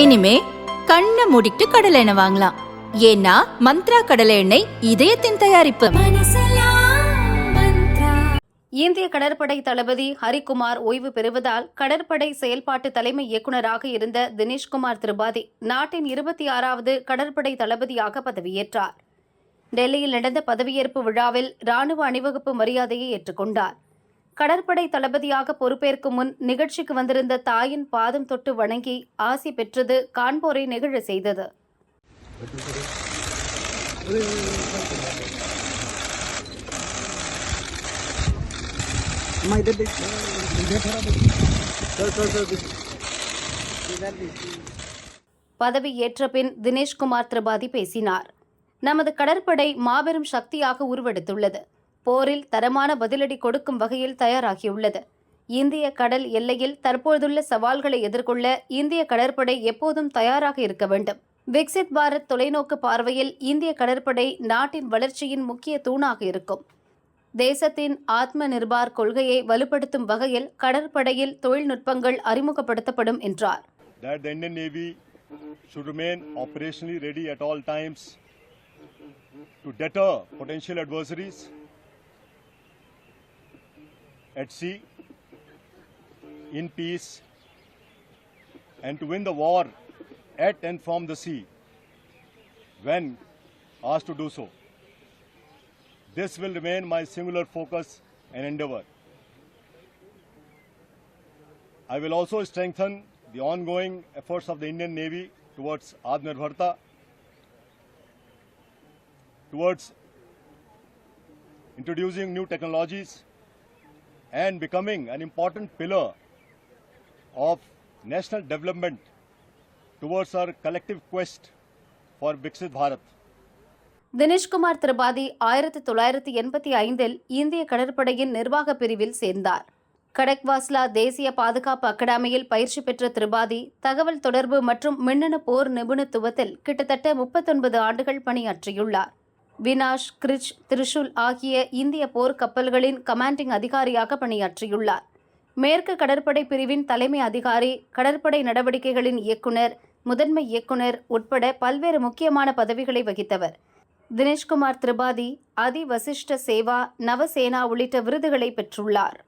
இனிமே கண்ணை மூடிட்டு கடலை எண்ணெய் வாங்கலாம். ஏன்னா மந்த்ரா கடலை எண்ணெய் இதயத்தின் தயாரிப்பு. இந்திய கடற்படை தளபதி ஹரிகுமார் ஓய்வு பெறுவதால் கடற்படை செயல்பாட்டு தலைமை இயக்குநராக இருந்த தினேஷ்குமார் திரிபாதி நாட்டின் இருபத்தி ஆறாவது கடற்படை தளபதியாக பதவியேற்றார். டெல்லியில் நடந்த பதவியேற்பு விழாவில் ராணுவ அணிவகுப்பு மரியாதையை ஏற்றுக்கொண்டார். கடற்படை தளபதியாக பொறுப்பேற்கும் முன் நிகழ்ச்சிக்கு வந்திருந்த தாயின் பாதம் தொட்டு வணங்கி ஆசி பெற்றது காண்போரை நெகிழ செய்தது. பதவி ஏற்ற பின் தினேஷ்குமார் திரிபாதி பேசினார். நமது கடற்படை மாபெரும் சக்தியாக உருவெடுத்துள்ளது. போரில் தரமான பதிலடி கொடுக்கும் வகையில் தயாராகியுள்ளது. இந்திய கடல் எல்லையில் தற்போதுள்ள சவால்களை எதிர்கொள்ள இந்திய கடற்படை எப்போதும் தயாராக இருக்க வேண்டும். விக்சித் பாரத் தொலைநோக்கு பார்வையில் இந்திய கடற்படை நாட்டின் வளர்ச்சியின் முக்கிய தூணாக இருக்கும். தேசத்தின் ஆத்ம நிர்பார் கொள்கையை வலுப்படுத்தும் வகையில் கடற்படையில் தொழில்நுட்பங்கள் அறிமுகப்படுத்தப்படும் என்றார். That the Indian Navy should remain operationally ready at all times to deter potential adversaries. At sea, in peace, and to win the war at and from the sea when asked to do so. This will remain my singular focus and endeavor. I will also strengthen the ongoing efforts of the Indian Navy towards Atmanirbharta, towards introducing new technologies and becoming an important pillar of national development towards our collective quest for Viksit Bharat. Dineshkumar Tripathi ஆயிரத்தி தொள்ளாயிரத்தி எண்பத்தி ஐந்தில் இந்திய கடற்படையின் நிர்வாக பிரிவில் சேர்ந்தார் கடக்வாஸ்லா தேசிய பாதுகாப்பு அகாடமியில் பயிற்சி பெற்ற திரிபாதி தகவல் தொடர்பு மற்றும் மின்னணு போர் நிபுணத்துவத்தில் கிட்டத்தட்ட முப்பத்தொன்பது ஆண்டுகள் பணியாற்றியுள்ளார் வினாஷ் கிரிச் திரிஷூல் ஆகிய இந்திய போர் கப்பல்களின் கமாண்டிங் அதிகாரியாக பணியாற்றியுள்ளார். மேற்கு கடற்படை பிரிவின் தலைமை அதிகாரி கடற்படை நடவடிக்கைகளின் இயக்குனர் முதன்மை இயக்குனர் உட்பட பல்வேறு முக்கியமான பதவிகளை வகித்தவர். தினேஷ்குமார் திரிபாதி அதி வசிஷ்ட சேவா நவசேனா உள்ளிட்ட விருதுகளை பெற்றுள்ளார்.